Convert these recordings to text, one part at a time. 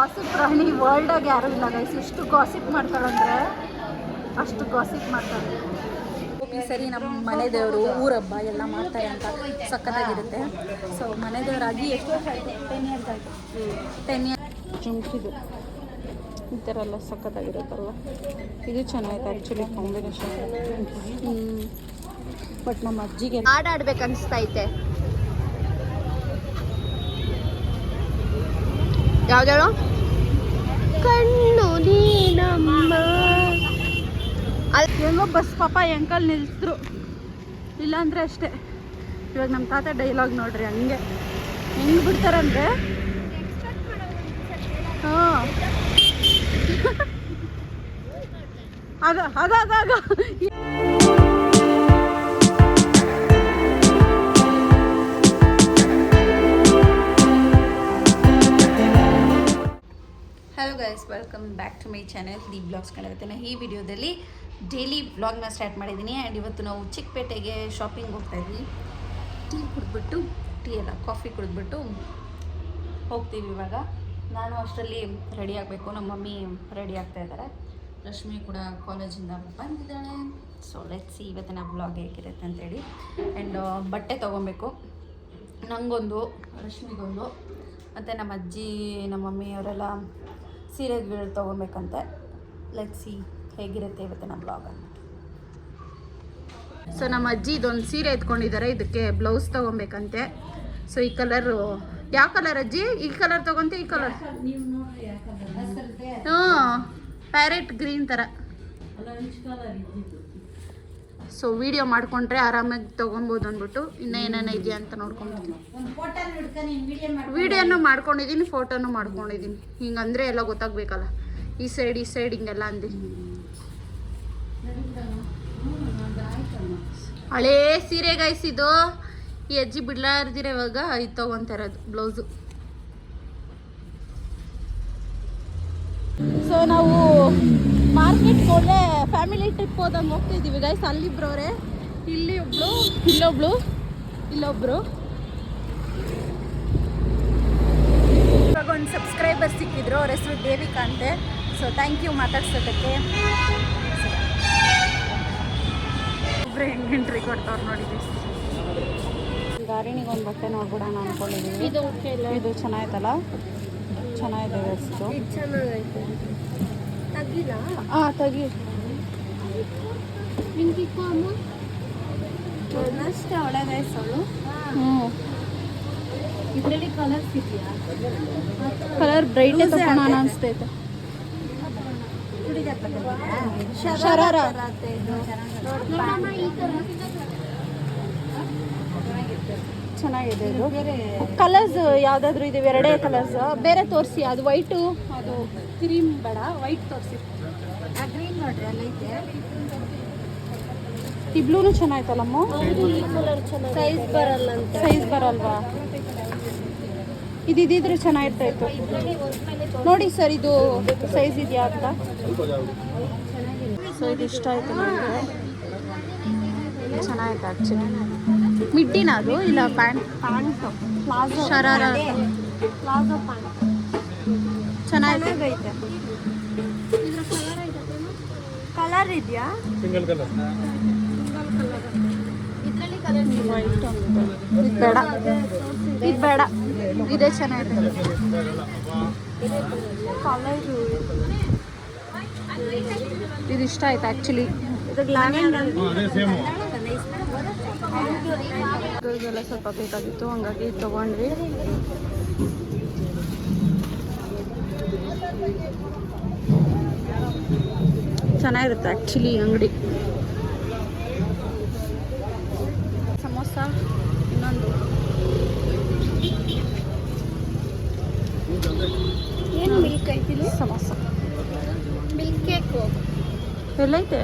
Gossip ಪ್ರಾಣಿ ವರ್ಲ್ಡಾಗ ಯಾರು ಇಲ್ಲ ಗೈಸ್ ಎಷ್ಟು ಗಾಸಿಪ್ ಮಾಡ್ತಾಳಂದ್ರೆ ಅಷ್ಟು ಗಾಸಿಪ್ ಮಾಡ್ತಾಳೆ ಈ ಸರಿ ನಮ್ಮ ಮನೆ ದೇವರು ಊರಬ್ಬ ಎಲ್ಲ ಮಾಡ್ತಾರೆ ಅಂತ ಸಕ್ಕತ್ತಾಗಿರುತ್ತೆ ಸೊ ಮನೆ ದೇವರಾಗಿ ಎಷ್ಟು ವರ್ಷ ಆಯಿತು ಟೆನ್ ಇಯರ್ಸ್ ಆಯಿತು. ಟೆನ್ ಇಯರ್ಸ್ ಜುಮ್ಕಿದು. ಈ ಥರ ಎಲ್ಲ ಸಕ್ಕತ್ತಾಗಿರುತ್ತಲ್ಲ ಇದು ಚೆನ್ನಾಗಿತ್ತು ಆ್ಯಕ್ಚುಲಿ ಕಾಂಬಿನೇಷನ್ ಹ್ಞೂ ಬಟ್ ನಮ್ಮ ಅಜ್ಜಿಗೆ ಹಾಡು ಆಡ್ಬೇಕು ಅನಿಸ್ತೈತೆ ಯಾವ್ದೇಳು ಕಣ್ಣು ನೀನಮ್ಮ. ಹೆಂಗೋ ಬಸ್ ಪಾಪ ಎಂಕಲ್ ನಿಲ್ಸಿದ್ರು ಇಲ್ಲಾಂದ್ರೆ ಅಷ್ಟೇ. ಇವಾಗ ನಮ್ಮ ತಾತ ಡೈಲಾಗ್ ನೋಡ್ರಿ ಹಂಗೆ. ಹೆಂಗೆ ಬಿಡ್ತಾರಂದ್ರೆ? ಹಾಂ. ಆಗ ಆಗ ಆಗ welcome back to my channel the blogs ನಾನು ಈ ವಿಡಿಯೋದಲ್ಲಿ ಡೈಲಿ ಬ್ಲಾಗ್ನ ಸ್ಟಾರ್ಟ್ ಮಾಡಿದ್ದೀನಿ. ಆ್ಯಂಡ್ ಇವತ್ತು ನಾವು ಚಿಕ್ಕಪೇಟೆಗೆ ಶಾಪಿಂಗ್ ಹೋಗ್ತಾ ಇದ್ವಿ. ಟೀ ಕುಡಿದ್ಬಿಟ್ಟು ಟೀ ಅಲ್ಲ ಕಾಫಿ ಕುಡಿದ್ಬಿಟ್ಟು ಹೋಗ್ತೀವಿ ಇವಾಗ. ನಾನು ಅಷ್ಟರಲ್ಲಿ ರೆಡಿ ಆಗಬೇಕು. ನಮ್ಮ ಮಮ್ಮಿ ರೆಡಿ ಆಗ್ತಾ ಇದ್ದಾರೆ. ರಶ್ಮಿ ಕೂಡ ಕಾಲೇಜಿಂದ ಬಂದಿದ್ದಾಳೆ. ಸೊ ಲೆಟ್ಸಿ ಇವತ್ತಿನ ಬ್ಲಾಗ್ ಹೇಗಿರುತ್ತೆ ಅಂತೇಳಿ. ಆ್ಯಂಡ್ ಬಟ್ಟೆ ತೊಗೊಬೇಕು. ನನಗೊಂದು ರಶ್ಮಿಗೊಂದು. ಮತ್ತು ನಮ್ಮ ಅಜ್ಜಿ, ನಮ್ಮ ಮಮ್ಮಿ ಅವರೆಲ್ಲ ಸೀರೆಗಳು ತೊಗೊಬೇಕಂತೆ. ಲೆಟ್ಸಿ ಹೇಗಿರುತ್ತೆ ಇವತ್ತಿನ ಬ್ಲಾಗ್ ಅಂತ ಸೊ ನಮ್ಮ ಅಜ್ಜಿ ಇದೊಂದು ಸೀರೆ ಎತ್ಕೊಂಡಿದ್ದಾರೆ. ಇದಕ್ಕೆ ಬ್ಲೌಸ್ ತೊಗೊಬೇಕಂತೆ. ಸೊ ಈ ಕಲರು ಯಾವ ಕಲರ್ ಅಜ್ಜಿ? ಈ ಕಲರ್ ತೊಗೊಂತೆ ಈ ಕಲರ್ ಹ್ಞೂ ಪ್ಯಾರೆಟ್ ಗ್ರೀನ್ ಥರ ಸೊ ವಿಡಿಯೋ ಮಾಡ್ಕೊಂಡ್ರೆ ಆರಾಮಾಗಿ ತಗೊಬೋದು ಅಂದ್ಬಿಟ್ಟು ಇನ್ನೂ ಏನೇನು ಇದೆಯಾ ಅಂತ ನೋಡ್ಕೊಂಡ್ಬಿಡ್ತೀನಿ ವಿಡಿಯೋನು ಮಾಡ್ಕೊಂಡಿದ್ದೀನಿ ಫೋಟೋನು ಮಾಡ್ಕೊಂಡಿದ್ದೀನಿ ಹಿಂಗಂದ್ರೆ ಎಲ್ಲ ಗೊತ್ತಾಗ್ಬೇಕಲ್ಲ. ಈ ಸೈಡ್ ಈ ಸೈಡ್ ಹಿಂಗೆಲ್ಲ ಅಂದಿ. ಹಳೇ ಸೀರೆ ಗಾಯಿಸಿದ್ದು ಈ ಅಜ್ಜಿ ಬಿಡ್ಲಾರ್ದಿರ ಇವಾಗ ಇದು ತಗೊಂತಾರದು ಬ್ಲೌಸು ಸೊ ನಾವು ಮಾರ್ಕೆಟ್ಗೆ ಹೋದ್ರೆ ಫ್ಯಾಮಿಲಿ ಟ್ರಿಪ್ ಹೋದಂಗೆ ಹೋಗ್ತಿದ್ದೀವಿ ಗೈಸ್ ಅಲ್ಲಿಬ್ರವ್ರೆ. ಇಲ್ಲಿ ಒಬ್ಳು ಇಲ್ಲೊಬ್ಳು ಇಲ್ಲೊಬ್ರು. ಇವಾಗ ಒಂದು ಸಬ್ಸ್ಕ್ರೈಬರ್ ಸಿಕ್ಕಿದ್ರು ಅವ್ರ ಹೆಸರು ದೇವಿಕಾ ಅಂತೆ. ಸೊ ಥ್ಯಾಂಕ್ ಯು ಮಾತಾಡ್ಸೋದಕ್ಕೆ. ಒಬ್ರು ಹೆಂಗೆ ಎಂಟ್ರಿ ಕೊಡ್ತಾವ್ರು ನೋಡಿದ್ವಿ ಗಾರಿನಿಗೊಂದು ಒಂದು ಬಟ್ಟೆ ನೋಡ್ಬಿಡೋಣ ಅನ್ಕೊಂಡಿದ್ದೀವಿ ಇದು ಇದು ಚೆನ್ನಾಗಿತ್ತಲ್ಲ ಚೆನ್ನಾಗಿದೆ ಅಷ್ಟು ಹಾಂ ತೆಗಿ. ನಿಂಗಿಕ್ಕೋ ಅಮ್ಮ ಅಷ್ಟೇ ಒಳಗೆ ಅವಳು ಹ್ಞೂ ಇದರಲ್ಲಿ ಕಲರ್ಸ್ ಇದೆಯಾ? ಕಲರ್ ಬ್ರೈಟ್ನೆಸ್ ತಗೋಣ ಅನಿಸ್ತೈತೆ. ಶರಾರ. ಚೆನ್ನಾಗಿದೆ ಇದು. ಕಲರ್ಸ್ ಯಾವ್ದಾದ್ರು ಇದೆ ಎರಡೇ ಕಲರ್ಸ್ ಬೇರೆ ತೋರಿಸಿ ಅದು ವೈಟು ಅದು ಕ್ರೀಮ್ ಬೇಡ ವೈಟ್ ತೋರಿಸಿ. ಗ್ರೀನ್ ನೋಡ್ರಿ ಅಲ್ಲೈತೆ ಈ ಬ್ಲೂನು ಚೆನ್ನಾಯ್ತಲ್ಲಮ್ಮ ಸೈಜ್ ಬರಲ್ಲ ಸೈಜ್ ಬರಲ್ವಾ? ಇದು ಚೆನ್ನಾಗಿರ್ತಾ ಚೆನ್ನಾಗಿರ್ತಾಯಿತ್ತು ನೋಡಿ ಸರ್ ಇದು ಸೈಜ್ ಇದೆಯಾ ಅಂತ. ಸೊ ಇದು ಇಷ್ಟ ಆಯ್ತು ನನಗೆ ಚೆನ್ನಾಗಿತ್ತು ಆ್ಯಕ್ಚುಲಿ ಮಿಡ್ಡಿನ ಅದು ಇಲ್ಲ pant? Pant. Palazzo sharara palazzo pant. ಚೆನ್ನಾಗೈತೆ. ಕಲರ್ ಇದೆಯಾ? ಸಿಂಗಲ್ ಕಲರ್ ಇದರಲ್ಲಿ ಕಲರ್ ವೈಟ್ ಇದು ಬೇಡ. ಇದು ಬೇಡ. ಇದೇ ಚೆನ್ನಾಗಿದೆ. ಕಲರ್ ಇದು ಇಷ್ಟ ಆಯ್ತು ಆ್ಯಕ್ಚುಲಿ ಇದು ಲ್ಯಾವೆಂಡರ್ ಅದೇ ಸೇಮು ಇದೆಲ್ಲ ಸ್ವಲ್ಪ ಬೇಕಾಗಿತ್ತು ಹಂಗಾಗಿ ತೊಗೊಂಡ್ವಿ. ಚೆನ್ನಾಗಿರುತ್ತೆ ಆ್ಯಕ್ಚುಲಿ ಅಂಗಡಿ. ಸಮೋಸ ಇನ್ನೊಂದು. ಏನು ಮಿಲ್ಕ್ ಐತಿಲ್ಲ? ಸಮೋಸ. ಮಿಲ್ಕ್ ಕೇಕು ಎಲ್ಲೈತೆ?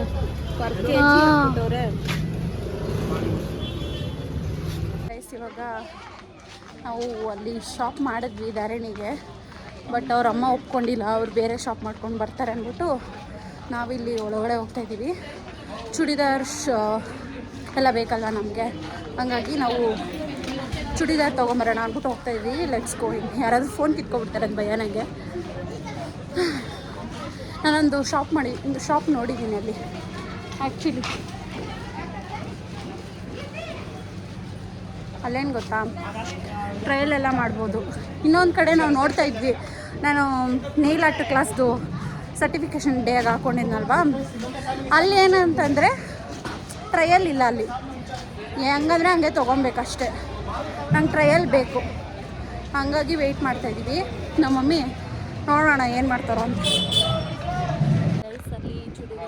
ಇವಾಗ ನಾವು ಅಲ್ಲಿ ಶಾಪ್ ಮಾಡಿದ್ವಿ ಧಾರಣಿಗೆ. ಬಟ್ ಅವ್ರ ಅಮ್ಮ ಒಪ್ಕೊಂಡಿಲ್ಲ, ಅವ್ರು ಬೇರೆ ಶಾಪ್ ಮಾಡ್ಕೊಂಡು ಬರ್ತಾರೆ ಅಂದ್ಬಿಟ್ಟು ನಾವಿಲ್ಲಿ ಒಳಗಡೆ ಹೋಗ್ತಾಯಿದ್ದೀವಿ ಚೂಡಿದಾರ್ ಎಲ್ಲ ಬೇಕಲ್ಲ ನಮಗೆ? ಹಂಗಾಗಿ ನಾವು ಚೂಡಿದಾರ್ ತೊಗೊಂಬರೋಣ ಅಂದ್ಬಿಟ್ಟು ಹೋಗ್ತಾಯಿದ್ವಿ ಲೆಟ್ಸ್ ಗೋ ಯಾರಾದರೂ ಫೋನ್ ಕಿತ್ಕೊಬಿಡ್ತಾರೆ ಅಂತ ಭಯ ನನಗೆ ನಾನೊಂದು ಶಾಪ್ ಮಾಡಿ, ಒಂದು ಶಾಪ್ ನೋಡಿದ್ದೀನಿ ಅಲ್ಲಿ. ಆ್ಯಕ್ಚುಲಿ ಅಲ್ಲೇನು ಗೊತ್ತಾ? ಟ್ರಯಲ್ ಎಲ್ಲ ಮಾಡ್ಬೋದು. ಇನ್ನೊಂದು ಕಡೆ ನಾವು ನೋಡ್ತಾ ಇದ್ವಿ. ನಾನು ನೇಲ್ ಆರ್ಟ್ ಕ್ಲಾಸ್ದು ಸರ್ಟಿಫಿಕೇಷನ್ ಡೇಗೆ ಹಾಕ್ಕೊಂಡಿದ್ನಲ್ವಾ ಅಲ್ಲಿ ಏನಂತಂದರೆ ಟ್ರಯಲ್ ಇಲ್ಲ ಅಲ್ಲಿ. ಹೆಂಗಂದ್ರೆ ಹಂಗೆ ತೊಗೊಬೇಕಷ್ಟೆ. ನಂಗೆ ಟ್ರಯಲ್ ಬೇಕು. ಹಾಗಾಗಿ ವೆಯ್ಟ್ ಮಾಡ್ತಾಯಿದ್ದೀವಿ ನಮ್ಮ ಮಮ್ಮಿ, ನೋಡೋಣ ಏನು ಮಾಡ್ತಾರೋ ಅಂತ.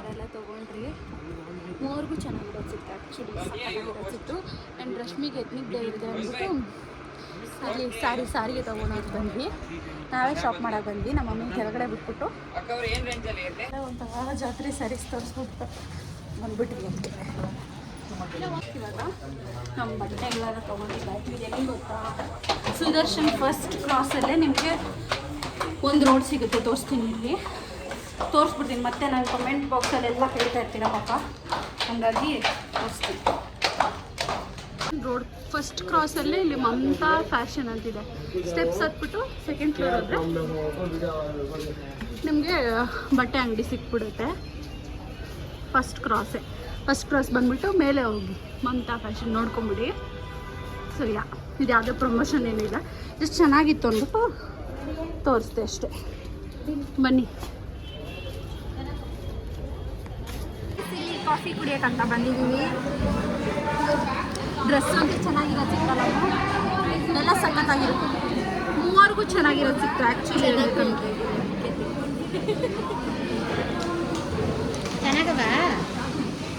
ಅಲ್ಲಿ ತೊಗೊಂಡ್ರಿ. ಮೂರ್ಗೂ ಚೆನ್ನಾಗಿರೋದು ಸಿಕ್ತು. ಆ್ಯಕ್ಚುಲಿ ಚೆನ್ನಾಗಿರೋದು ಸಿಕ್ತು. ಆ್ಯಂಡ್ ರಶ್ಮಿಗೆ ಎತ್ನಿಕ್ ಡೇ ಇದೆ ಅಂದ್ಬಿಟ್ಟು ಅಲ್ಲಿ ಸಾರಿ, ಸಾರಿಗೆ ತೊಗೊಳೋದು ಬಂದ್ವಿ. ನಾವೇ ಶಾಪ್ ಮಾಡಕ್ಕೆ ಬಂದ್ವಿ, ನಮ್ಮ ಮಮ್ಮಿ ಕೆಳಗಡೆ ಬಿಟ್ಬಿಟ್ಟು. ಒಂಥರ ಜಾತ್ರೆ ಸ್ಯಾರೀಸ್ ತೋರಿಸ್ಬಿಟ್ಟು ಬಂದ್ಬಿಟ್ವಿ ಅಂತ ಇವಾಗ ನಮ್ಮ ಬಟ್ಟೆಗಳೆಲ್ಲ ತೊಗೊಂಡಿದ್ದಾಯ್ತು ಎಲ್ಲಿ ಗೊತ್ತಾ? ಸುದರ್ಶನ್ ಫಸ್ಟ್ ಕ್ರಾಸಲ್ಲೇ ನಿಮಗೆ ಒಂದು ರೋಡ್ ಸಿಗುತ್ತೆ, ತೋರಿಸ್ತೀನಿ ಇಲ್ಲಿ. ತೋರಿಸ್ಬಿಡ್ತೀನಿ, ಮತ್ತೆ ನಾನು ಕಮೆಂಟ್ ಬಾಕ್ಸಲ್ಲೆಲ್ಲ ಕೇಳ್ತಾ ಇರ್ತೀರ ಪಾಪ? ಹಾಗಾಗಿ ತೋರಿಸ್ತೀನಿ. ರೋಡ್ ಫಸ್ಟ್ ಕ್ರಾಸಲ್ಲೇ ಇಲ್ಲಿ ಮಮತಾ ಫ್ಯಾಷನ್ ಅಂತಿದೆ. ಸ್ಟೆಪ್ಸ್ ಹತ್ಬಿಟ್ಟು ಸೆಕೆಂಡ್ ಫ್ಲೋರ್ ಹೋದ್ರೆ ನಿಮಗೆ ಬಟ್ಟೆ ಅಂಗಡಿ ಸಿಕ್ಬಿಡುತ್ತೆ. ಫಸ್ಟ್ ಕ್ರಾಸೇ ಫಸ್ಟ್ ಕ್ರಾಸ್ ಬಂದ್ಬಿಟ್ಟು ಮೇಲೆ ಹೋಗಿ. ಮಮತಾ ಫ್ಯಾಷನ್ ನೋಡ್ಕೊಂಬಿಡಿ. ಸರಿಯಾ ಇದು ಯಾವುದೇ ಪ್ರಮೋಷನ್ ಏನಿಲ್ಲ ಜಸ್ಟ್ ಚೆನ್ನಾಗಿತ್ತು ಅಂದ್ಬಿಟ್ಟು ತೋರಿಸ್ದೆ ಅಷ್ಟೇ. ಬನ್ನಿ. ಕಾಫಿ ಕುಡಿಯೋಕ್ಕಂತ ಬಂದಿದ್ದೀವಿ ಡ್ರೆಸ್ ಅಂತೂ ಚೆನ್ನಾಗಿರೋದು ಸಿಕ್ಕಲ್ಲ ಎಲ್ಲ ಸಖತ್ತಾಗಿರುತ್ತೆ. ಮೂವರೆಗೂ ಚೆನ್ನಾಗಿರೋದು ಸಿಕ್ತು ಆ್ಯಕ್ಚುಲಿ ಹೇಳ್ಬೇಕಂದ್ರೆ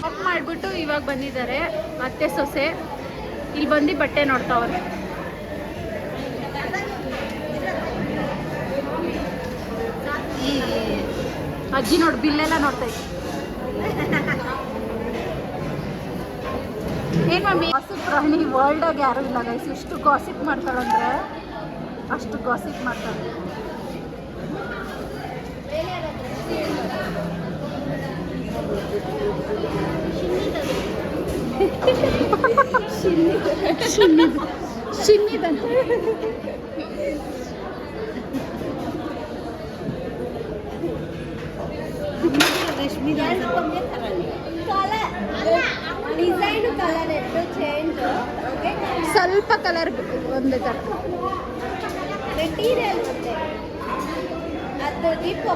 ಆಫ್ ಮಾಡಿಬಿಟ್ಟು ಇವಾಗ ಬಂದಿದ್ದಾರೆ. ಅತ್ತೆ ಸೊಸೆ. ಇಲ್ಲಿ ಬಂದು ಬಟ್ಟೆ ನೋಡ್ತಾವ್ರೆ. ಅಜ್ಜಿ ನೋಡಿ ಬಿಲ್ಲೆಲ್ಲ ನೋಡ್ತಾ ಇದ್ದೆ. ಏನ್ ಮಮ್ಮಿ ಗಾಸಿಪ್ ಪ್ರಾಣಿ ವರ್ಲ್ಡಾಗ ಯಾರು ಇಲ್ಲ ಗೈಸ್ ಎಷ್ಟು ಗಾಸಿಪ್ ಮಾಡ್ತಾಳಂದ್ರೆ ಅಷ್ಟು ಗಾಸಿಪ್ ಮಾಡ್ತಾಳೆ ಚಿನ್ನಿದು ಚಿನ್ನಿದಂತ ಡಿಸೈನು ಕಲರ್ ಎಷ್ಟು ಚೇಂಜ್ ಸ್ವಲ್ಪ ಕಲರ್ ಒಂದು ಥರ ಮೆಟೀರಿಯಲ್ ಮತ್ತೆ ಅದು ದೀಪ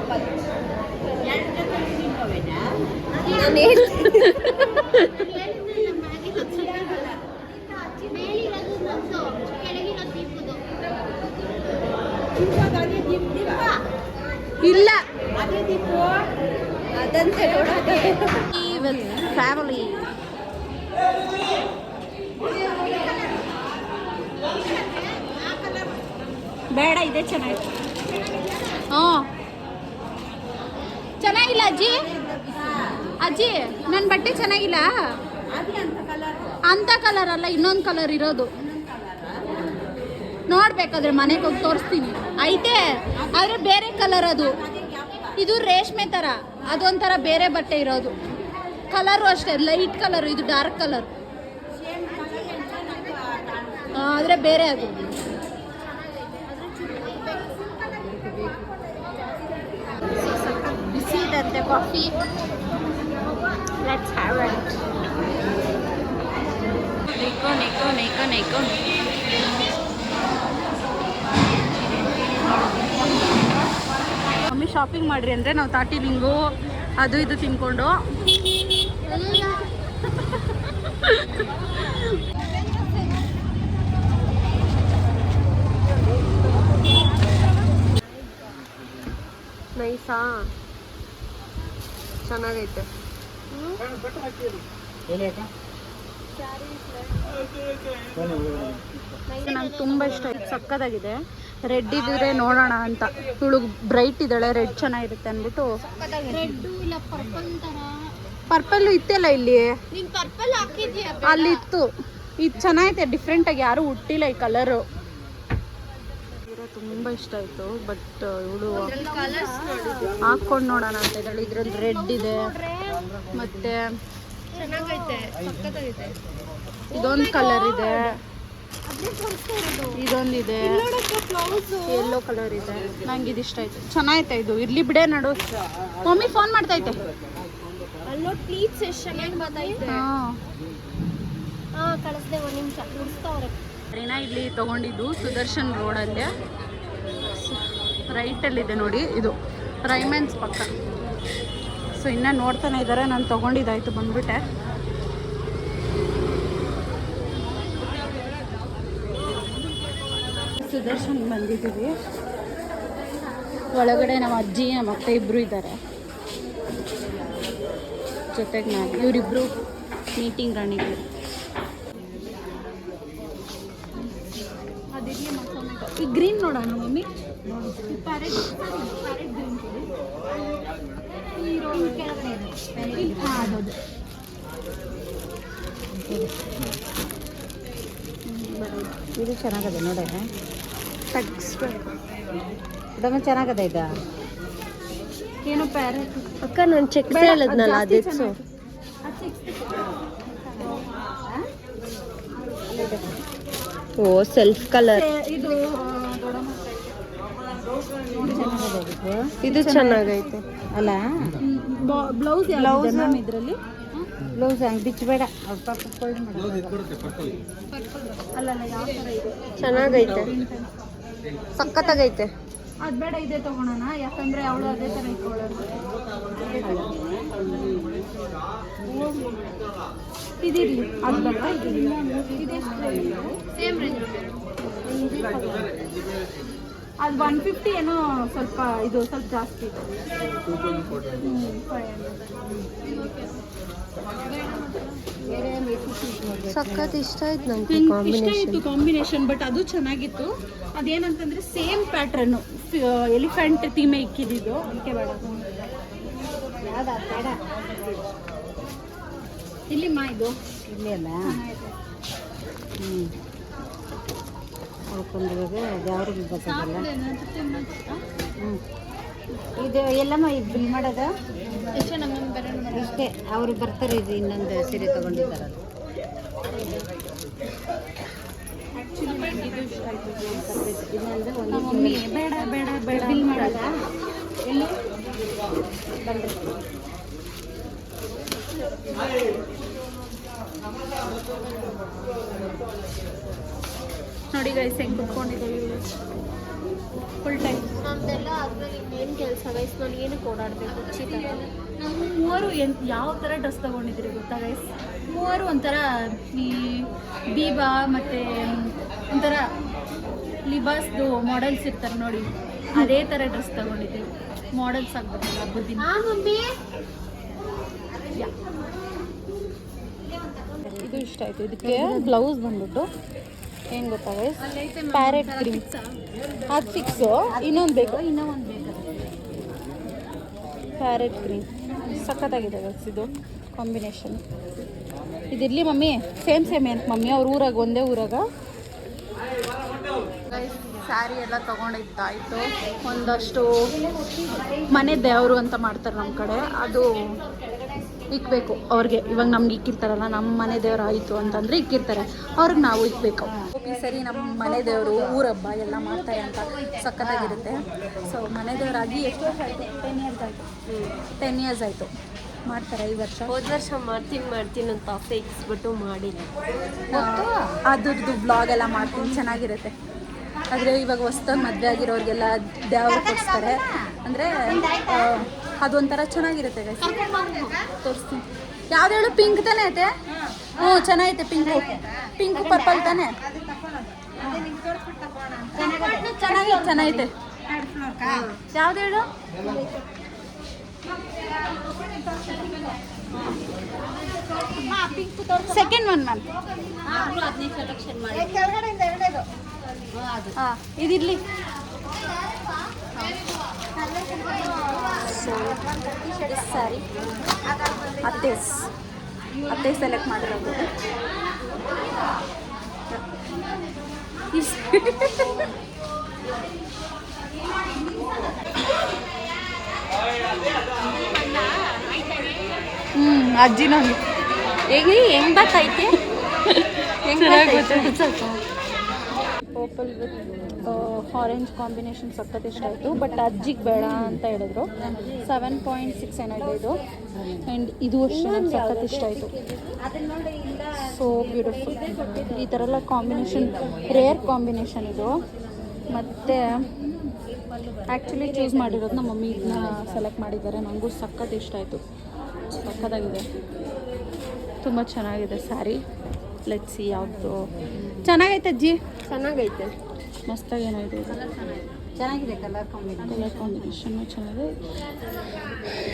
ಇಲ್ಲ. ಅದಂತೆ ನೋಡೋದೇ ಫ್ಯಾಮಿಲಿ ಬೇಡ, ಇದೆ ಚೆನ್ನಾಗಿ. ಹ್ಞೂ ಚೆನ್ನಾಗಿಲ್ಲ ಅಜ್ಜಿ? ಅಜ್ಜಿ ನನ್ನ ಬಟ್ಟೆ ಚೆನ್ನಾಗಿಲ್ಲ? ಅಂತ ಕಲರ್ ಅಲ್ಲ, ಇನ್ನೊಂದು ಕಲರ್ ಇರೋದು. ನೋಡ್ಬೇಕಾದ್ರೆ ಮನೆಗೆ ಹೋಗಿ ತೋರಿಸ್ತೀನಿ. ಐತೆ, ಆದರೆ ಬೇರೆ ಕಲರ್ ಅದು. ಇದು ರೇಷ್ಮೆ ಥರ ಅದೊಂಥರ ಬೇರೆ ಬಟ್ಟೆ ಇರೋದು. ಕಲರು ಅಷ್ಟೇ ಲೈಟ್ ಕಲರ್ ಇದು ಡಾರ್ಕ್ ಕಲರ್. ಆದರೆ ಬೇರೆ ಅದು. ಬಿಸಿ ಇದಂತೆ ಕಾಫಿ. ಲೆಟ್ಸ್ ಹ್ಯಾವ್ ಇಟ್ ನೈಕೋ ನೈಕೋ ನಿಕೋ ನಿಕೋ. ಮಮ್ಮಿ ಶಾಪಿಂಗ್ ಮಾಡ್ರಿ ಅಂದರೆ ನಾವು ತಾಟಿ ಲಿಂಗು ಅದು ಇದು ತಿನ್ಕೊಂಡು. ನೈಸಾ ಚೆನ್ನಾಗೈತೆ. ನಂಗೆ ತುಂಬ ಇಷ್ಟ. ಆಯ್ತು ಸಕ್ಕತ್ತಾಗಿದೆ ರೆಡ್ ಇದ್ರೆ ನೋಡೋಣ ಅಂತ. ಇವಳು ಬ್ರೈಟ್ ಇದ್ದಾಳೆ ರೆಡ್ ಚೆನ್ನಾಗಿರುತ್ತೆ ಅಂದ್ಬಿಟ್ಟು. ರೆಡ್ ಇಲ್ಲ ಪರ್ಪಲ್ ಪರ್ಪಲ್ಲು ಇತ್ತಲ್ಲ ಇಲ್ಲಿ? ನೀನ್ ಪರ್ಪಲ್ ಹಾಕಿದ್ಯಾ ಅಲ್ಲಿ ಇತ್ತು ಇದು ಚೆನ್ನಾಗೈತೆ ಡಿಫ್ರೆಂಟಾಗಿ ಯಾರು ಹುಟ್ಟಿಲ್ಲ ಈ ಕಲರು ತುಂಬ ಇಷ್ಟ ಆಯಿತು ಬಟ್ ಇವಳು ಕಲರ್ಸ್ ಹಾಕ್ಕೊಂಡು ನೋಡೋಣ ಅಂತ ಇದ್ದಾಳೆ. ಇದ್ರಲ್ಲಿ ರೆಡ್ ಇದೆ. ಮತ್ತೆ ಇದೊಂದು ಕಲರ್ ಇದೆ. ಅದೇ ಇರೋದು. ಇದೊಂದಿದೆ ಎಲ್ಲೋ ಯೆಲ್ಲೋ ಕಲರ್ ಇದೆ. ನಂಗೆ ಇದು ಇಷ್ಟ ಆಯ್ತು. ಚೆನ್ನಾಗೈತೆ ಇದು. ಇರ್ಲಿ ಬಿಡೆ ನಡು. ಮಮ್ಮಿ ಫೋನ್ ಮಾಡ್ತೈತೆ ಅಲ್ಲೋ ಪ್ಲೀಸ್ ಎಷ್ಟು ಚೆನ್ನಾಗಿ ಬಂದೈತೆ ಹಾಂ. ಹಾ ಕಳಿಸ್ದೆ ಒಂದ್ ನಿಮಿಷ ಮುಗಿಸ್ತಾವ್ರೆ. ರೀನಾ ಇಲ್ಲಿ ತಗೊಂಡಿದ್ದು ಸುದರ್ಶನ್ ರೋಡಲ್ಲೇ ರೈಟಲ್ಲಿದೆ ನೋಡಿ ಇದು ರೈಮೆನ್ಸ್ ಪಕ್ಕ. ಸೊ ಇನ್ನ ನೋಡ್ತಾನೆ ಇದ್ದಾರೆ ನಾನು ತಗೊಂಡಿದ್ದಾಯ್ತು ಬಂದ್ಬಿಟ್ಟೆ. ಸುದರ್ಶನ್ ಬಂದಿದ್ದೀವಿ. ಒಳಗಡೆ ನಮ್ಮ ಅಜ್ಜಿ ನಮ್ಮ ಅತ್ತೆ ಇಬ್ಬರು ಇದ್ದಾರೆ ಜೊತೆಗೆ ನಾನು ಇವರಿಬ್ಬರು ಮೀಟಿಂಗ್ ರಾಣಿಗಳು ಈ ಗ್ರೀನ್ ನೋಡೋಣ ಮಮ್ಮಿ. ಈ ಪ್ಯಾರೆಟ್ ಪ್ಯಾರೆಟ್ ಗ್ರೀನ್ ಕೊಡಿ ಈ ರೋಲ್ ಕೆಳಗಡೆ ಇದೆ ಇಲ್ಲಿ- ಹಾ, ಅದೌದು ಇದು ಚೆನ್ನಾಗದೆ ನೋಡೋಣ. ತೆಗಿಸ್ಬೇಕು. ಇದಮ್ಮ ಚೆನ್ನಾಗದೆ ಇದು? ಏನೋ ಪ್ಯಾರೆಟ್ ಅಕ್ಕ ನಾನು ಚೆಕ್ ಹೇಳಿದ್ನಲ್ಲ ಅದೆಚ್ಚು ಓ ಸೆಲ್ಫ್ ಕಲರ್ ಇದು ಇದು ಚೆನ್ನಾಗೈತೆ. ಅಲ್ಲ? ಬ್ಲೌಸ್ ಬ್ಲೌಸ್ ಇದರಲ್ಲಿ? ಬ್ಲೌಸ್ ಹಂಗೆ ಬಿಚ್ಚಬೇಡ. ಚೆನ್ನಾಗೈತೆ. ಸಖತ್ತಾಗೈತೆ. ಅದು ಬೇಡ ಇದೆ ತಗೊಳೋಣ. ಯಾಕಂದ್ರೆ ಅವಳು ಅದೇ ಥರ ಇಟ್ಕೊಳ್ಳೋದು. ಇದಿರಲಿ ಅದು ಬೇಡ ಸೇಮ್ ರೇಂಜ್ ಅದು ಒನ್ ಫಿಫ್ಟಿ ಏನೋ ಸ್ವಲ್ಪ ಇದು ಸ್ವಲ್ಪ ಜಾಸ್ತಿ. ಸಖತ್ ಇಷ್ಟ ಆಯ್ತು ನಂಗೆ ಇಷ್ಟ ಕಾಂಬಿನೇಷನ್ ಆಯ್ತು ಕಾಂಬಿನೇಷನ್ ಬಟ್ ಅದು ಚೆನ್ನಾಗಿತ್ತು. ಅದೇನಂತಂದ್ರೆ ಸೇಮ್ ಪ್ಯಾಟ್ರನ್ ಎಲಿಫೆಂಟ್ ಥೀಮೆ ಇಕ್ಕಿದ್ದು ಅದಕ್ಕೆ ಬೇಡ. ಬೇಡ ಇಲ್ಲಿಮ್ಮ ಇದು. ಇಲ್ಲಿ ಅಲ್ಲ? ಹ್ಞೂ ಅದು ಯಾವ್ರಿಗೆ ಗೊತ್ತಾಗಲ್ಲ ಹ್ಞೂ ಇದು ಎಲ್ಲಮ್ಮ ಇದು ಬಿಲ್ ಮಾಡೋದು? ಅಷ್ಟೇ ಅವರು ಬರ್ತಾರೆ ಇದು ಇನ್ನೊಂದು ಸೀರೆ ತಗೊಂಡಿದ್ದಾರಲ್ಲ ಆ್ಯಕ್ಚುಲಿ ನನಗೆ ಇದು ಇಷ್ಟ ಆಯ್ತು ಇನ್ನೊಂದು ಒಂದು ಮಮ್ಮಿ ಬೇಡ ಬೇಡ ಬೇಡ ಬಿಲ್ ಎಲ್ಲಿ ನೋಡಿ ಗೈಸ್ ಹೆಂಗೆ ಕುತ್ಕೊಂಡಿದ್ದೀವಿ ಫುಲ್ ಟೈಮ್ ನಮ್ದೆಲ್ಲ ಅದ್ರಲ್ಲಿ ಇನ್ನೇನು ಕೆಲಸ ಗೈಸ್ ನಾನು ಏನು ಓಡಾಡಬೇಕು? ನಾವು ಮೂವರು ಏನು ಯಾವ ಥರ ಡ್ರೆಸ್ ತೊಗೊಂಡಿದ್ದೀರಿ ಗೊತ್ತಾ ಗೈಸ್ ಮೂವರು ಒಂಥರ ಈ ಬೀಬಾ ಮತ್ತು ಒಂಥರ ಲಿಬಾಸ್ದು ಮಾಡೆಲ್ಸ್ ಇರ್ತಾರೆ ನೋಡಿ. ಅದೇ ಥರ ಡ್ರೆಸ್ ತಗೊಂಡಿದ್ದೀವಿ. ಮಾಡೆಲ್ಸ್ ಆಗ್ಬೇಕಲ್ಲ ಹಬ್ಬದ ದಿನ. ಮಮ್ಮಿ. ಯಾ. ಇದು ಇಷ್ಟ ಆಯಿತು. ಇದಕ್ಕೆ ಬ್ಲೌಸ್ ಬಂದ್ಬಿಟ್ಟು. ಏನು ಗೊತ್ತಾ ಗೈಸ್ ಪ್ಯಾರೆಟ್ ಕ್ರೀಮ್ ಅದು ಫಿಕ್ಸು ಇನ್ನೊಂದು ಬೇಕು. ಇನ್ನೂ ಒಂದು ಬೇಕು. ಪ್ಯಾರೆಟ್ ಕ್ರೀಮ್ ಸಖತ್ತಾಗಿದೆ ಗೈಸ್ ಇದು ಕಾಂಬಿನೇಷನ್ ಇದಿರಲಿ ಮಮ್ಮಿ? ಸೇಮ್ ಸೇಮ್ ಏನು ಮಮ್ಮಿ? ಅವ್ರ ಊರಾಗ ಒಂದೇ ಊರಾಗ? ಸ್ಯಾರಿ ಎಲ್ಲ ತೊಗೊಂಡಿದ್ದಾಯಿತು. ಒಂದಷ್ಟು ಮನೆ ದೇವರು ಅಂತ ಮಾಡ್ತಾರೆ ನಮ್ಮ ಕಡೆ. ಅದು ಇಕ್ಬೇಕು. ಅವ್ರಿಗೆ ಇವಾಗ ನಮ್ಗೆ ಇಕ್ಕಿರ್ತಾರಲ್ಲ ನಮ್ಮ ಮನೆ ದೇವ್ರು ಆಯಿತು ಅಂತಂದರೆ ಇಕ್ಕಿರ್ತಾರೆ. ಅವ್ರಿಗೆ ನಾವು ಇಕ್ಬೇಕು. ಈ ಸರಿ ನಮ್ಮ ಮನೆ ದೇವರು ಊರಬ್ಬ ಎಲ್ಲ ಮಾಡ್ತಾರೆ ಅಂತ ಸಕ್ಕತ್ತಾಗಿರುತ್ತೆ ಸೊ ಮನೆ ದೇವರಾಗಿ ಎಷ್ಟು ವರ್ಷ ಆಯಿತು. ಟೆನ್ ಇಯರ್ಸ್ ಆಯಿತು. ಟೆನ್ ಇಯರ್ಸ್ ಆಯಿತು. ಮಾಡ್ತಾರೆ ಈ ವರ್ಷ. ಹೋದ ವರ್ಷ ಮಾಡ್ತೀನಿ ಮಾಡ್ತೀನಿ ಅಂತ ಫಿಕ್ಸ್ ಬಿಟ್ಟು ಮಾಡಿಲ್ಲ. ಅದ್ರದ್ದು ಬ್ಲಾಗ್ ಎಲ್ಲ ಮಾಡ್ತೀನಿ. ಚೆನ್ನಾಗಿರುತ್ತೆ. ಆದರೆ ಇವಾಗ ಹೊಸ್ದಾಗಿ ಮದುವೆ ಆಗಿರೋರಿಗೆಲ್ಲ ದೇವ್ರು ಕೊಡಿಸ್ತಾರೆ ಅಂದರೆ ಅದೊಂಥರ ಚೆನ್ನಾಗಿರುತ್ತೆ. ತೋರಿಸ್ತೀನಿ ಯಾವ್ದು ಹೇಳು ಪಿಂಕ್ ತಾನೇ ಐತೆ ಹ್ಞೂ ಚೆನ್ನಾಗೈತೆ ಪಿಂಕು ಪಿಂಕ್ ಪರ್ಪಲ್ ತಾನೆ ಚೆನ್ನಾಗೈತೆ ಚೆನ್ನಾಗೈತೆ ಯಾವ್ದು ಹೇಳು ಸೆಕೆಂಡ್ ಒನ್ ಮ್ಯಾಮ್ ಹಾಂ ಇದಿರಲಿ. ಸ್ಯಾರಿ ಅತ್ತೇಸ್ ಅತ್ತೆ ಸೆಲೆಕ್ಟ್ ಮಾಡಿರೋದು. ಇಸ್- ಹ್ಮ್ ಅಜ್ಜಿ ನೋಡಿ ಹೇಗೆ ಹೆಂಗ್ ಬರ್ತೈತೆ ಹೆಂಗ್? ಗೊತ್ತಾಯ್ತು. ಪರ್ಪಲ್ ವಿತ್ ಆರೆಂಜ್ ಕಾಂಬಿನೇಷನ್ ಸಖತ್ ಇಷ್ಟ ಆಯಿತು. ಬಟ್ ಅಜ್ಜಿಗೆ ಬೇಡ ಅಂತ ಹೇಳಿದ್ರು. ಸೆವೆನ್ ಪಾಯಿಂಟ್ ಸಿಕ್ಸ್ ಏನಾಗಿದೆ ಇದು. ಆ್ಯಂಡ್ ಇದು ಅಷ್ಟೇ ನಂಗೆ ಸಖತ್ ಇಷ್ಟ ಆಯಿತು. ಸೋ ಬ್ಯೂಟಿಫುಲ್ ಈ ಥರ ಎಲ್ಲ ಕಾಂಬಿನೇಷನ್ ರೇರ್ ಕಾಂಬಿನೇಷನ್ ಇದು. ಮತ್ತು ಆ್ಯಕ್ಚುಲಿ ಚೂಸ್ ಮಾಡಿರೋದು ನಮ್ಮ ಮಮ್ಮಿ ಇದನ್ನ ಸೆಲೆಕ್ಟ್ ಮಾಡಿದ್ದಾರೆ. ನನಗೂ ಸಖತ್ ಇಷ್ಟ ಆಯಿತು. ಸಖತ್ತಾಗಿದೆ. ತುಂಬ ಚೆನ್ನಾಗಿದೆ ಸ್ಯಾರಿ ಲೆಟ್ಸಿ ಯಾವುದು ಚೆನ್ನಾಗೈತೆ ಅಜ್ಜಿ. ಚೆನ್ನಾಗೈತೆ. ಮಸ್ತಾಗಿ ಏನೋ ಇದೆ? ಚೆನ್ನಾಗಿದೆ ಕಲರ್ ಕಾಂಬಿನೇಷನ್? ಕಲರ್ ಕಾಂಬಿನೇಷನ್ನು ಚೆನ್ನಾಗಿದೆ.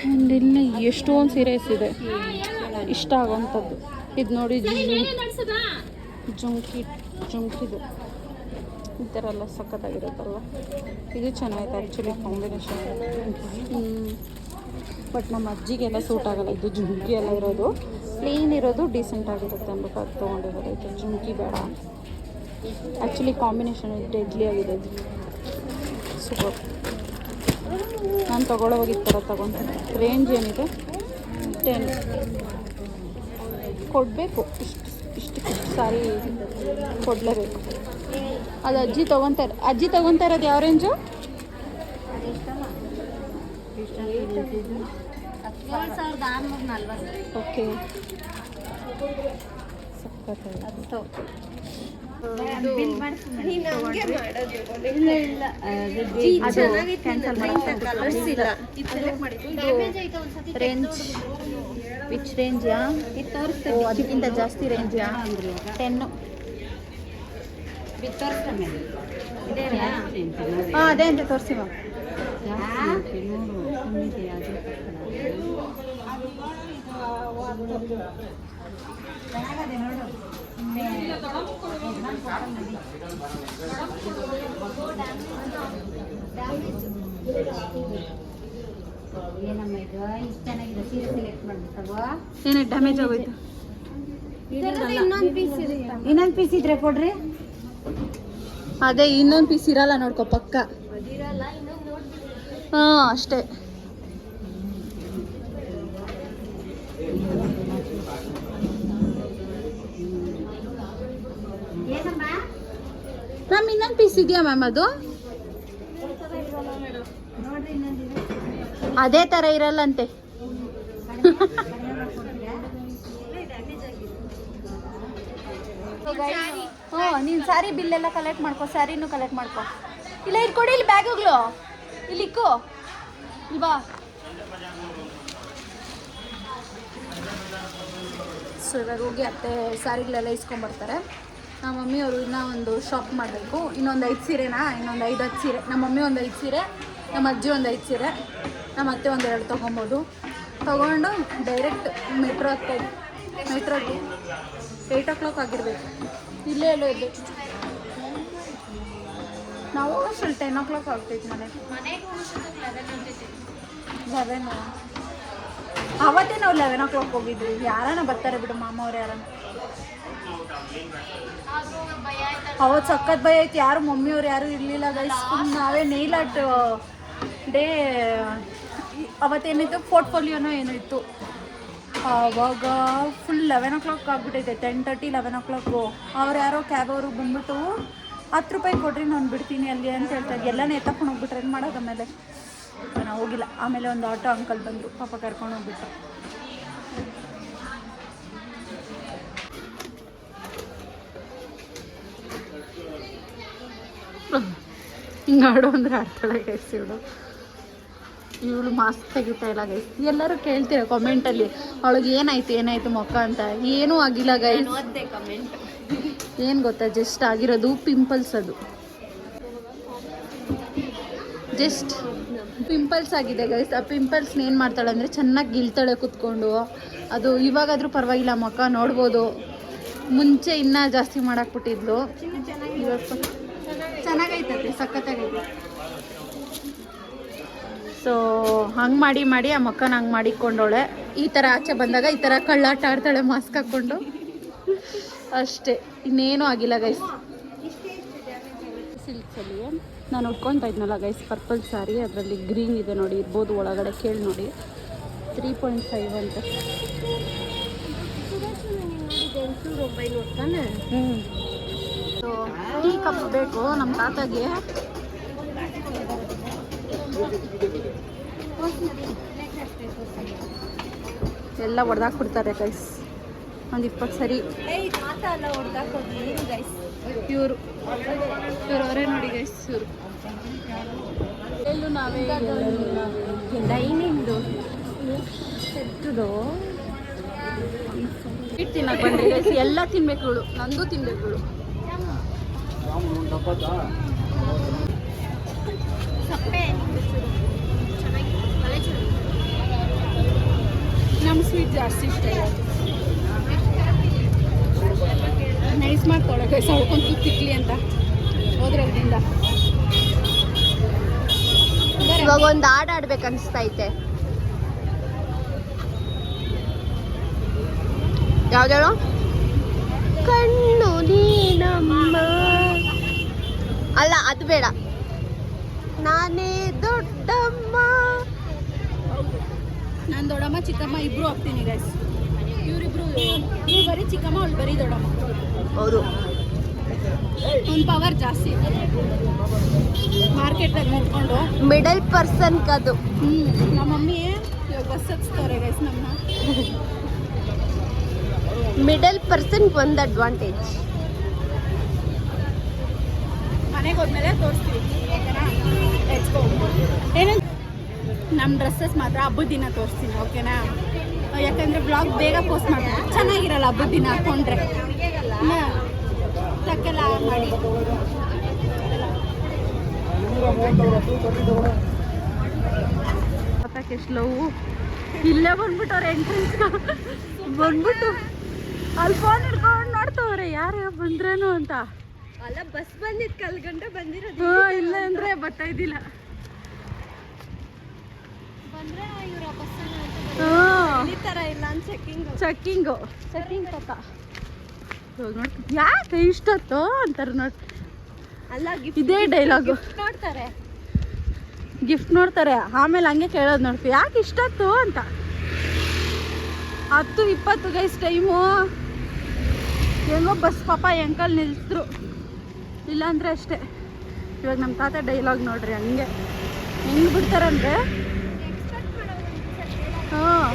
ಆ್ಯಂಡ್ ಇಲ್ಲಿ ಎಷ್ಟೊಂದು ಸೀರೆಸ್ ಇದೆ. ಇಷ್ಟ ಆಗೋವಂಥದ್ದು. ಇದು ನೋಡಿ ಜುಂಕಿ. ಜುಮ್ಕಿದು ಈ ಥರ ಎಲ್ಲ ಸಖತ್ತಾಗಿರುತ್ತಲ್ವ? ಇದು ಚೆನ್ನಾಗಿದೆ ಆ್ಯಕ್ಚುಲಿ ಕಾಂಬಿನೇಷನ್ ಬಟ್ ನಮ್ಮ ಅಜ್ಜಿಗೆಲ್ಲ ಸೂಟ್ ಆಗಲ್ಲ. ಇದು ಜುಂಕಿ ಎಲ್ಲ ಇರೋದು. ಪ್ಲೇನ್ ಇರೋದು ಡೀಸೆಂಟ್ ಆಗಿರುತ್ತೆ ಅಂದ್ಬಿಟ್ಟು ಅದು ತೊಗೊಂಡಿದ್ದಾರೆ ಇದು ಜುಮ್ಕಿ ಬೇಡ ಆ್ಯಕ್ಚುಲಿ ಕಾಂಬಿನೇಷನ್ ಡೆಡ್ಲಿ ಆಗಿದೆ. ಇದು ಸೂಪರ್ ನಾನು ತೊಗೊಳ್ಳೋವಾಗ ಈ ಥರ ತೊಗೊತೀನಿ. ರೇಂಜ್ ಏನಿದೆ? ಟೆನ್ ಕೊಡಬೇಕು. ಇಷ್ಟು ಇಷ್ಟು ಸಾರಿ ಕೊಡಲೇಬೇಕು. ಅದು ಅಜ್ಜಿ ತೊಗೊತಾರೆ ಅಜ್ಜಿ ತೊಗೊತಾ ಇರೋದು ಯಾವ ರೇಂಜು ಓಕೆ ಸಖತ್ತಾಗಿದೆ ರೇಂಜ್ ವಿಚ್ ರೇಂಜ್ ಯಾ? ಅದಕ್ಕಿಂತ ಜಾಸ್ತಿ ರೇಂಜ್ ಯಾ? ಟೆನ್ನು ಹಾಂ. ಅದೇ ಅಂತ ತೋರಿಸಿ ಮ್ಯಾಮ್ ನೋಡು. ಏನಮ್ಮ ಇದು ಇಷ್ಟು ಚೆನ್ನಾಗಿದೆ ಸೀರೆ ಸೆಲೆಕ್ಟ್ ಮಾಡ್ಬಿಟ್ಟವ ಏನೇ ಡ್ಯಾಮೇಜ್ ಆಗೋಯ್ತು? ಇನ್ನೊಂದು ಪೀಸ್ ಇನ್ನೊಂದು ಪೀಸ್ ಇದ್ರೆ ಕೊಡ್ರಿ. ಅದೇ ಇನ್ನೊಂದು ಪೀಸ್ ಇರಲ್ಲ ನೋಡ್ಕೊ ಪಕ್ಕ. ಹಾಂ ಅಷ್ಟೇ. ಮ್ಯಾಮ್ ಇನ್ನೊಂದು ಪೀಸ್ ಇದೆಯಾ ಮ್ಯಾಮ್ ಅದು? ಅದೇ ಥರ ಇರಲ್ಲಂತೆ. ಹ್ಞೂ ನೀನು ಸ್ಯಾರಿ ಬಿಲ್ಲೆಲ್ಲ ಕಲೆಕ್ಟ್ ಮಾಡ್ಕೊ ಸ್ಯಾರಿನೂ ಕಲೆಕ್ಟ್ ಮಾಡ್ಕೊ. ಇಲ್ಲ ಇಲ್ಲಿ ಕೊಡಿ ಇಲ್ಲಿ ಬ್ಯಾಗುಗಳು ಇಲ್ಲಿ ಇಕ್ಕು ಇಲ್ವಾ ಸೊ ಇವಾಗ ಹೋಗಿ ಅತ್ತೆ ಸ್ಯಾರಿಗಳೆಲ್ಲ ಇಸ್ಕೊಂಬರ್ತಾರೆ. ನಮ್ಮ ಮಮ್ಮಿ ಅವರು ಇನ್ನೂ ಒಂದು ಶಾಪ್ ಮಾಡಬೇಕು. ಇನ್ನೊಂದು ಐದು ಸೀರೆನಾ? ಇನ್ನೊಂದು ಐದು ಹತ್ತು ಸೀರೆ. ನಮ್ಮ ಮಮ್ಮಿ ಒಂದು ಐದು ಸೀರೆ ನಮ್ಮ ಅಜ್ಜಿ ಒಂದು ಐದು ಸೀರೆ ನಮ್ಮ ಅತ್ತೆ ಒಂದು ಎರಡು ತೊಗೊಬೋದು. ತೊಗೊಂಡು ಡೈರೆಕ್ಟ್ ಮೆಟ್ರೋ ಹತ್ತೈದು ಮೆಟ್ರೋಗೆ ಏಯ್ಟ್ ಓ ಕ್ಲಾಕ್ ಆಗಿರಬೇಕು. ಇಲ್ಲೇ ಎಲ್ಲೋ ಇರಬೇಕು. ನಾವು ಅಷ್ಟು ಟೆನ್ ಓ ಕ್ಲಾಕ್ ಆಗ್ತೈತೆ ಮನೆ. ಲೆವೆನ್ ಅವತ್ತೇ ನಾವು ಲೆವೆನ್ ಓ ಕ್ಲಾಕ್ ಹೋಗಿದ್ವಿ. ಯಾರನ್ನ ಬರ್ತಾರೆ ಬಿಡು ಮಾಮ ಅವ್ರು ಯಾರನ್ನ ಅವತ್ತು ಸಖತ್ ಭಯ ಐತಿ. ಯಾರು ಮಮ್ಮಿಯವ್ರು, ಯಾರು ಇರಲಿಲ್ಲ ಗೈಸ್ ನಾವೇ ನೈಲ್ ಆರ್ಟ್ ಡೇ ಅವತ್ತೇನಿತ್ತು? ಪೋರ್ಟ್ಫೋಲಿಯೋನೋ ಏನೋ ಇತ್ತು. ಅವಾಗ ಫುಲ್ ಲೆವೆನ್ ಓ ಕ್ಲಾಕ್ ಆಗ್ಬಿಟ್ಟೈತೆ ten thirty eleven o'clock ಅವ್ರು ಯಾರೋ ಕ್ಯಾಬ್ ಅವರು ಬಂದ್ಬಿಟ್ಟು, ಹತ್ತು ರೂಪಾಯಿ ಕೊಡ್ರಿ, ನಾನು ಬಿಡ್ತೀನಿ ಅಲ್ಲಿ ಅಂತ ಹೇಳ್ತಾರೆ ಎಲ್ಲನೇ ಎತ್ತಕೊಂಡು ಹೋಗ್ಬಿಟ್ರೆ ಏನು ಮಾಡೋದು ಆಮೇಲೆ? ನಾನು ಹೋಗಿಲ್ಲ. ಆಮೇಲೆ ಒಂದು ಆಟೋ ಅಂಕಲ್ ಬಂದರು. ಪಾಪ ಕರ್ಕೊಂಡು ಹೋಗ್ಬಿಟ್ರು. ಹಿಂಗೆ ಆಡು ಅಂದ್ರೆ ಆಡ್ತಾಳೆ ಗೈಸ್ ಇವಳು. ಇವಳು ಮಾಸ್ಕ್ ತೆಗಿತಾ ಇಲ್ಲ ಗೈಸ್ ಎಲ್ಲರೂ ಕೇಳ್ತೀರ ಕಾಮೆಂಟಲ್ಲಿ ಅವಳಿಗೆ ಏನಾಯ್ತು ಏನಾಯ್ತು ಮೊಕ್ಕ ಅಂತ? ಏನೂ ಆಗಿಲ್ಲ ಗೈಸ್ ಏನು ಗೊತ್ತಾ ಜಸ್ಟ್ ಆಗಿರೋದು ಪಿಂಪಲ್ಸ್ ಅದು. ಜಸ್ಟ್ ಪಿಂಪಲ್ಸ್ ಆಗಿದೆ ಗೈಸ್ ಆ ಪಿಂಪಲ್ಸ್ನ ಏನು ಮಾಡ್ತಾಳೆ ಅಂದರೆ ಚೆನ್ನಾಗಿ ಗಿಲ್ತಾಳೆ ಕುತ್ಕೊಂಡು. ಅದು ಇವಾಗಾದರೂ ಪರವಾಗಿಲ್ಲ ಮಕ್ಕ ನೋಡ್ಬೋದು. ಮುಂಚೆ ಇನ್ನೂ ಜಾಸ್ತಿ ಮಾಡಾಕ್ಬಿಟ್ಟಿದ್ಲು ಇವತ್ತು ಚೆನ್ನಾಗೈತತೆ ಸಖತ್ತಾಗೈತೆ. ಸೊ ಹಂಗೆ ಮಾಡಿ ಮಾಡಿ ಆ ಮಕ್ಕನ ಹಂಗೆ ಮಾಡಿಕೊಂಡೋಳೆ. ಈ ಥರ ಆಚೆ ಬಂದಾಗ ಈ ಥರ ಕಳ್ಳಾಟ ಆಡ್ತಾಳೆ ಮಾಸ್ಕ್ ಹಾಕ್ಕೊಂಡು ಅಷ್ಟೇ ಇನ್ನೇನು ಆಗಿಲ್ಲ ಗೈಸ್ ಸಿಲ್ಕ್ಸಲ್ಲಿ ನಾನು ಉಟ್ಕೊತಾ ಇದ್ನಲ್ಲ ಗೈಸ್ ಪರ್ಪಲ್ ಸ್ಯಾರಿ ಅದರಲ್ಲಿ ಗ್ರೀನ್ ಇದೆ ನೋಡಿ ಇರ್ಬೋದು ಒಳಗಡೆ ಕೇಳಿ ನೋಡಿ. ತ್ರೀ ಪಾಯಿಂಟ್ ಫೈವ್ ಅಂತ. ಹ್ಞೂ ಟೀ ಕಪ್ ಬೇಕು ನಮ್ಮ ತಾತಗೆ. ಎಲ್ಲ ಹೊಡೆದಾಕ್ಬಿಡ್ತಾರೆ ಗೈಸ್ ಒಂದು ಇಪ್ಪತ್ತು ಸರಿ. ಗೈಸ್ ಇವರು. ಇವರು ಅವರೇ ನೋಡಿ ಗೈಸ್ ಇವರು. ಎಲ್ಲೂ ನಾವೇ ಡೈನಿಂಗ್ದು ಸೆಟ್ಟದು. ಸ್ವೀಟ್ ತಿನ್ನಕ್ಕೆ ಬಂದ್ರಿ ಗೈಸ್ ಎಲ್ಲ ತಿನ್ಬೇಕು ನಂದು ತಿನ್ಬೇಕು ಇವಳು ಸಪ್ಪೆ ಚೆನ್ನಾಗಿ ಒಳ್ಳೆ ಚೆನ್ನಾಗಿ ನಮ್ಮ ಸ್ವೀಟ್ ಜಾಸ್ತಿ ಇಷ್ಟ ನೈಸ್ ಮಾಡ್ಕೊಳಕ್ಕೆ. ಗೈಸ್ ಹೊಡ್ಕೊಂಡು ತಿಕ್ಲಿ ಅಂತ ಹೋದ್ರದ್ರಿಂದ ಇವಾಗ ಒಂದು ಹಾಡು ಆಡ್ಬೇಕು ಅನಿಸ್ತೈತೆ. ಯಾವ್ದೇಳು ಕಣ್ಣು ನೀನಮ್ಮ. ಅಲ್ಲ ಅದು ಬೇಡ. ನಾನೇ ದೊಡ್ಡಮ್ಮ. ನಾನು ದೊಡ್ಡಮ್ಮ ಚಿಕ್ಕಮ್ಮ ಇಬ್ರು ಹೋಗ್ತೀನಿ ಗೈಸ್ ಇವರಿಬ್ರು ಇವ್ರು ಬರೀ ಚಿಕ್ಕಮ್ಮ ಅವ್ಳು ಬರೀ ದೊಡ್ಡಮ್ಮ. ಹೌದು. ಒಂದು ಪವರ್ ಜಾಸ್ತಿ. ಮಾರ್ಕೆಟಾಗ ನಿಂತ್ಕೊಂಡು ಮಿಡಲ್ ಪರ್ಸನ್ ಕದು. ಹ್ಞೂ ನಮ್ಮ ಮಮ್ಮಿ ಬಸ್ ಹಚ್ತಾರೆ ಗೈಸ್ ನಮ್ಮ ಮಿಡಲ್ ಪರ್ಸನ್ ಒಂದು ಅಡ್ವಾಂಟೇಜ್ ಮನೆಗೆ ಹೋದ್ಮೇಲೆ ತೋರಿಸ್ತೀವಿ. ನಮ್ಮ ಡ್ರೆಸ್ಸಸ್ ಮಾತ್ರ ಹಬ್ಬದ ದಿನ ತೋರಿಸ್ತೀನಿ ಓಕೆನಾ ಯಾಕಂದರೆ ಬ್ಲಾಗ್ ಬೇಗ ಪೋಸ್ಟ್ ಮಾಡ್ತೀನಿ ಚೆನ್ನಾಗಿರಲ್ಲ ಹಬ್ಬದ ದಿನ ಹಾಕೊಂಡ್ರೆ. ತಕ್ಕೆಲ್ಲ ಮಾಡಿ. ಗೊತ್ತಾಕೆ ಎಷ್ಟು ಲವ್ ಇಲ್ಲೇ ಬಂದ್ಬಿಟ್ಟವ್ರೆ ಎಂಟ್ರೆನ್ಸ್ ಬಂದ್ಬಿಟ್ಟು ಅಲ್ಲಿ ಫೋನ್ ಹಿಡ್ಕೊಂಡು ನೋಡ್ತವ್ರೆ, ಯಾರು ಬಂದ್ರೇನು ಅಂತ. ಅಲ್ಲ ಬಸ್ ಬಂದಿದ್ ಕಲ್ಗಂಡ ಬಂದಿರೋದು ಇಲ್ಲ ಅಂದ್ರೆ ಬರ್ತಾ ಇದ್ದಿಲ್ಲ. ಬಂದ್ರೆ ಇವ್ರ ಬಸ್ ಈ ತರ ಇಲ್ಲ ಅಂತ ಚೆಕ್ಕಿಂಗ್ ಚೆಕ್ಕಿಂಗು ಚೆಕ್ಕಿಂಗ್ ತಕ. ನೋಡಿ ಯಾಕೆ ಇಷ್ಟೊತ್ತು ಅಂತಾರೆ ನೋಡಿ. ಅಲ್ಲ ಇದೇ ಡೈಲಾಗು ನೋಡ್ತಾರೆ. ಗಿಫ್ಟ್ ನೋಡ್ತಾರೆ. ಆಮೇಲೆ ಹಂಗೆ ಕೇಳೋದು ನೋಡ್ತೀವಿ ಯಾಕೆ ಇಷ್ಟೊತ್ತು ಅಂತ. ಹತ್ತು ಇಪ್ಪತ್ತು ಗೈಸ್ ಟೈಮು ಹೆಂಗೋ ಬಸ್ ಪಾಪ ಎಂಕಲ್ ನಿಲ್ಸಿದ್ರು ಇಲ್ಲಾಂದ್ರೆ ಅಷ್ಟೇ. ಇವಾಗ ನಮ್ಮ ತಾತ ಡೈಲಾಗ್ ನೋಡ್ರಿ ಹಂಗೆ. ಹೆಂಗೆ ಬಿಡ್ತಾರಂದ್ರೆ? ಹಾಂ.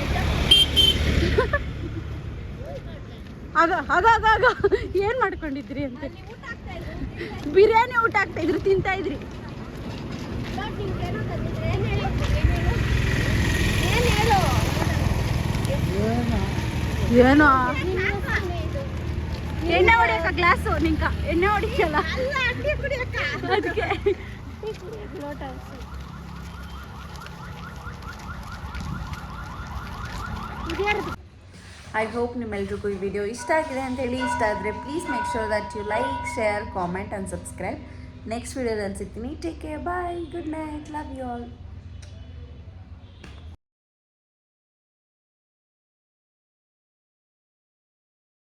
ಅದ ಅದಾದಾಗ ಏನು ಮಾಡ್ಕೊಂಡಿದ್ರಿ ಅಂತ. ಬಿರಿಯಾನಿ ಊಟ ಆಗ್ತಾ ತಿಂತಾಯಿದ್ರಿ ತಿಂತಾ ಇದ್ರಿ. ಏನೋ? ಎಣ್ಣೆ ಹೊಡಿಯಕ್ಕ ಗ್ಲಾಸು, ನಿಂಕ. ಎಣ್ಣೆ ಹೊಡಿಯಲ್ಲ. ಅದಕ್ಕೆ. ಐ ಹೋಪ್ ನಿಮ್ಮೆಲ್ರಿಗೂ ಈ ವಿಡಿಯೋ ಇಷ್ಟ ಆಗಿದೆ ಅಂತ ಹೇಳಿ. ಇಷ್ಟ ಆದರೆ please make sure that you like share comment and subscribe next ವಿಡಿಯೋದಲ್ಲಿ ಸಿಗ್ತೀನಿ. Take care bye good night love you all